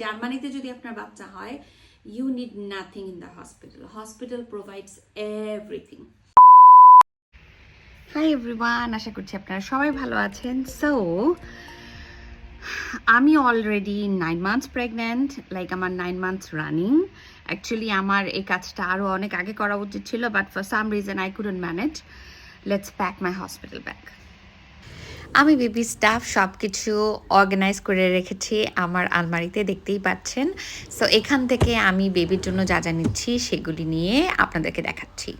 জার্মানিতে যদি আপনার বাচ্চা হয় you need nothing in the hospital hospital provides everything hi everyone আশা করছি আপনারা সবাই ভালো আছেন। সো আমি already nine months pregnant like আমার নাইন মান্থস রানিং অ্যাকচুয়ালি আমার এই কাজটা আরও অনেক আগে করা উচিত ছিল but for some reason I couldn't manage let's pack my hospital bag আমি বেবি স্টাফ সব কিছু অর্গানাইজ করে রেখেছি আমার আলমারিতে, দেখতেই পাচ্ছেন। সো এখান থেকে আমি বেবির জন্য যা যা নিচ্ছি, সেগুলি নিয়ে আপনাদেরকে দেখাচ্ছি।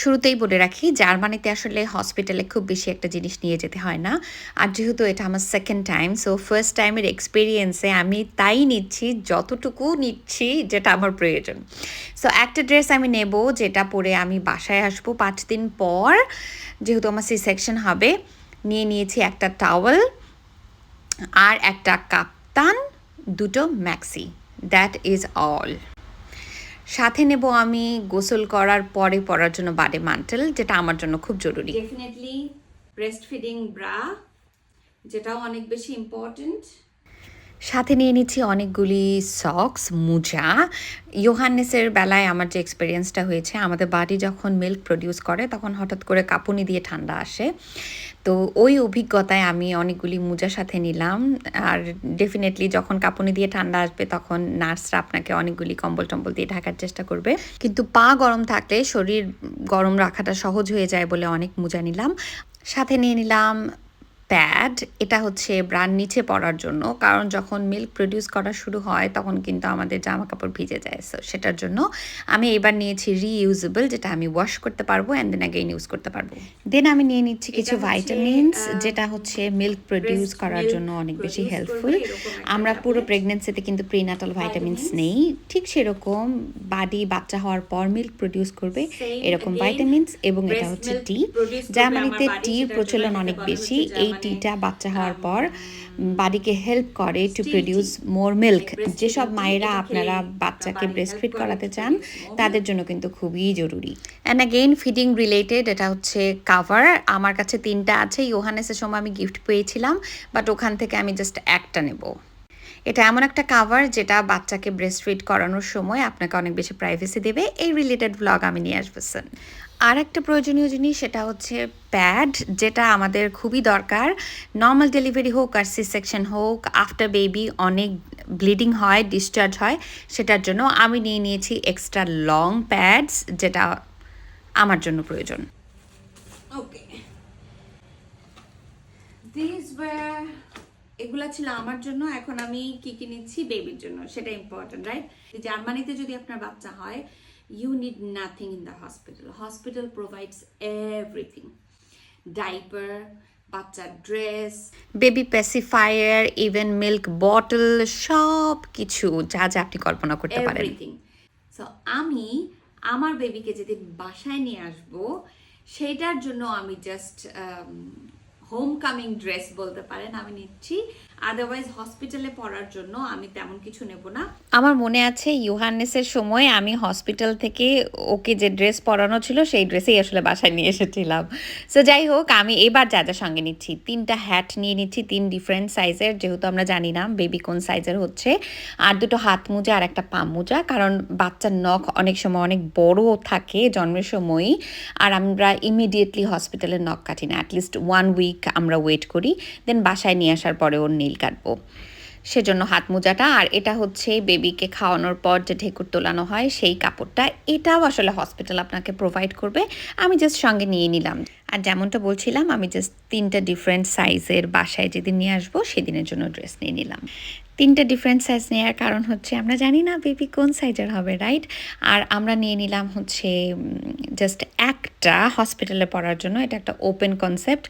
শুরুতেই বলে রাখি, জার্মানিতে আসলে হসপিটালে খুব বেশি একটা জিনিস নিয়ে যেতে হয় না। আর যেহেতু এটা আমার সেকেন্ড টাইম সো ফার্স্ট টাইমের এক্সপিরিয়েন্সে আমি তাই নিচ্ছি, যতটুকু নিচ্ছি যেটা আমার প্রয়োজন। সো একটা ড্রেস আমি নেব যেটা পরে আমি বাসায় আসব পাঁচ দিন পর, যেহেতু আমার সি সেকশন হবে, নিয়ে নিয়েছি একটা টাওয়েল আর একটা কাপ্তান, দুটো ম্যাক্সি দ্যাট ইজ অল সাথে নেব আমি গোসল করার পরে পরার জন্য বাডে মান্টেল যেটা আমার জন্য খুব জরুরি। ডেফিনেটলি ব্রেস্ট ফিডিং ব্রা যেটাও অনেক বেশি ইম্পর্টেন্ট সাথে নিয়ে নিচ্ছি অনেকগুলি সক্স মোজা। ইয়োহান্নেসের বেলায় আমার যে এক্সপিরিয়েন্সটা হয়েছে, আমাদের বাড়ি যখন মিল্ক প্রডিউস করে, তখন হঠাৎ করে কাঁপুনি দিয়ে ঠান্ডা আসে। তো ওই অভিজ্ঞতায় আমি অনেকগুলি মোজা সাথে নিলাম। আর ডেফিনেটলি যখন কাঁপুনি দিয়ে ঠান্ডা আসবে, তখন নার্সরা আপনাকে অনেকগুলি কম্বল টম্বল দিয়ে ঢাকার চেষ্টা করবে। কিন্তু পা গরম থাকলে শরীর গরম রাখাটা সহজ হয়ে যায় বলে অনেক মোজা নিলাম। সাথে নিয়ে নিলাম প্যাড এটা হচ্ছে ব্রান নিচে পড়ার জন্য। কারণ যখন মিল্ক প্রডিউস করা শুরু হয় তখন কিন্তু আমাদের জামা কাপড় ভিজে যায়। সো সেটার জন্য আমি এবার নিয়েছি রিইউজেবল যেটা আমি ওয়াশ করতে পারব অ্যান্ড দেন আগেইন ইউজ করতে পারব। দেন আমি নিয়ে নিচ্ছি কিছু ভাইটামিনস যেটা হচ্ছে মিল্ক প্রডিউস করার জন্য অনেক বেশি হেল্পফুল আমরা পুরো প্রেগনেন্সিতে কিন্তু প্রিনাটাল ভাইটামিনস নেই। ঠিক সেরকম বাডি বাচ্চা হওয়ার পর মিল্ক প্রডিউস করবে এরকম ভাইটামিনস এবং এটা হচ্ছে টি জার্মানিতে টির প্রচলন অনেক বেশি। এই টিটা বাচ্চা হওয়ার পর বাড়িকে হেল্প করে টু প্রডিউস মোর মিল্ক যেসব মায়েরা আপনারা বাচ্চাকে ব্রেস্টফিড করাতে চান তাদের জন্য কিন্তু খুবই জরুরি। অ্যান্ড অ্যাগেইন ফিডিং রিলেটেড এটা হচ্ছে কাভার আমার কাছে তিনটা আছে ইউহানেসের সময় আমি গিফট পেয়েছিলাম বাট ওখান থেকে আমি জাস্ট একটা নেব। এটা এমন একটা কাভার যেটা বাচ্চাকে ব্রেস্ট ফিড করানোর সময় আপনাকে অনেক বেশি প্রাইভেসি দেবে। এই রিলেটেড ব্লগ আমি নিয়ে আসব আর একটা প্রয়োজনীয় জিনিস সেটা হচ্ছে প্যাড, যেটা আমাদের খুবই দরকার। নর্মাল ডেলিভারি হোক আর সি সেকশন হোক আফটার বেবি অনেক ব্লিডিং হয় ডিসচার্জ হয়, সেটার জন্য আমি নিয়ে নিয়েছি এক্সট্রা লং প্যাডস যেটা আমার জন্য প্রয়োজন। ওকে দিস এগুলা ছিল আমার জন্য, এখন আমি কি কি নিচ্ছি? বেবির জন্য, সেটা ইম্পর্টেন্ট রাইট জার্মানিতে যদি আপনার বাচ্চা হয় you need nothing in the hospital hospital provides everything diaper বাচ্চার dress baby pacifier even milk bottle সব কিছু যা যা আপনি কল্পনা করতে পারেন। সো আমি আমার বেবিকে যেদিন বাসায় নিয়ে আসব সেইটার জন্য আমি জাস্ট হোম কামিং ড্রেস বলতে পারেন আমি নিচ্ছি। আদারওয়াইজ হসপিটালে পড়ার জন্য আমি তেমন কিছু নেব না। আমার মনে আছে ইউহান্নেসের সময় আমি হসপিটাল থেকে ওকে যে ড্রেস পরানো ছিল, সেই ড্রেসেই আসলে বাসায় নিয়ে এসেছিলাম। সো যাই হোক, আমি এবার যা যা সঙ্গে নিচ্ছি, তিনটা হ্যাট নিয়ে নিচ্ছি, তিন ডিফারেন্ট সাইজের যেহেতু আমরা জানি না বেবি কোন সাইজের হচ্ছে। আর দুটো হাত মোজা আর একটা পা মোজা, কারণ বাচ্চার নখ অনেক সময় অনেক বড় থাকে জন্মের সময়ই, আর আমরা ইমিডিয়েটলি হসপিটালের নখ কাটি না অ্যাটলিস্ট ওয়ান উইক আমরা ওয়েট করি দেন বাসায় নিয়ে আসার পরে ওর নীল কাটবো। সেজন্য হাত মোজাটা আর এটা হচ্ছে বেবিকে খাওয়ানোর পর যে ঢেকুর তোলানো হয় সেই কাপড়টা, এটাও আসলে হসপিটাল আপনাকে প্রোভাইড করবে। আমি জাস্ট সঙ্গে নিয়ে নিলাম। আর যেমনটা বলছিলাম, আমি জাস্ট তিনটা ডিফারেন্ট সাইজের বাসায় যেদিন নিয়ে আসব সেদিনের জন্য ড্রেস নিয়ে নিলাম। তিনটা ডিফারেন্ট সাইজ নেওয়ার কারণ হচ্ছে, আমরা জানি না বেবি কোন সাইজের হবে রাইট আর আমরা নিয়ে নিলাম হচ্ছে জাস্ট একটা হসপিটালে পড়ার জন্য, এটা একটা ওপেন কনসেপ্ট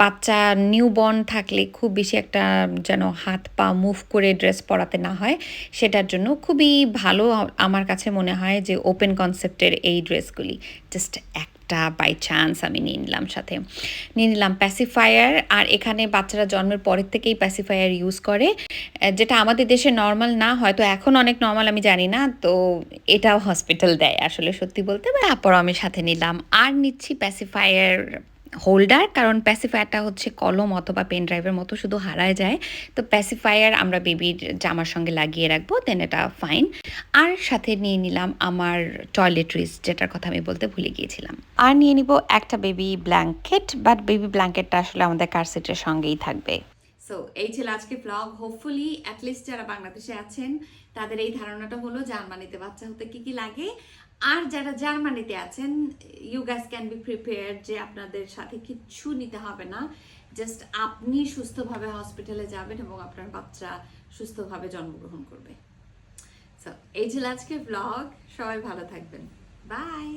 বাচ্চা নিউবর্ন থাকলে খুব বেশি একটা যেন হাত পা মুভ করে ড্রেস পরাতে না হয়, সেটার জন্য খুবই ভালো আমার কাছে মনে হয় যে ওপেন কনসেপ্টের এই ড্রেসগুলি জাস্ট এক একটা বাই চান্স আমি নিয়ে নিলাম সাথে। নিয়ে নিলাম প্যাসিফায়ার আর এখানে বাচ্চারা জন্মের পরের থেকেই প্যাসিফায়ার ইউজ করে। যেটা আমাদের দেশে নর্মাল না হয়তো এখন অনেক নর্মাল আমি জানি না, তো এটাও হসপিটাল দেয় আসলে সত্যি বলতে। তারপর আমি সাথে নিলাম। আর নিচ্ছি প্যাসিফায়ার হোল্ডার, কারণ প্যাসিফায়ারটা হচ্ছে কলম অথবা পেন ড্রাইভের মতো শুধু হারায় যায়। তো প্যাসিফায়ার আমরা বেবির জামার সঙ্গে লাগিয়ে রাখব দেন এটা ফাইন আর সাথে নিয়ে নিলাম আমার টয়লেট্রিজ যেটার কথা আমি বলতে ভুলে গিয়েছিলাম। আর নিয়ে নিব একটা বেবি ব্ল্যাঙ্কেট বাট বেবি ব্ল্যাঙ্কেটটা আসলে আমাদের কার সিটের সঙ্গেই থাকবে। সো এই ছিল আজকে ব্লগ হোপফুলি অ্যাটলিস্ট যারা বাংলাদেশে আছেন, তাদের এই ধারণাটা হলো জার্মানিতে বাচ্চা হতে কি কি লাগে। আর যারা জার্মানিতে আছেন you guys can be prepare যে আপনাদের সাথে কিচ্ছু নিতে হবে না। জাস্ট আপনি সুস্থভাবে হসপিটালে যাবেন এবং আপনার বাচ্চা সুস্থভাবে জন্মগ্রহণ করবে। সো এই ছিল আজকে ব্লগ সবাই ভালো থাকবেন। বাই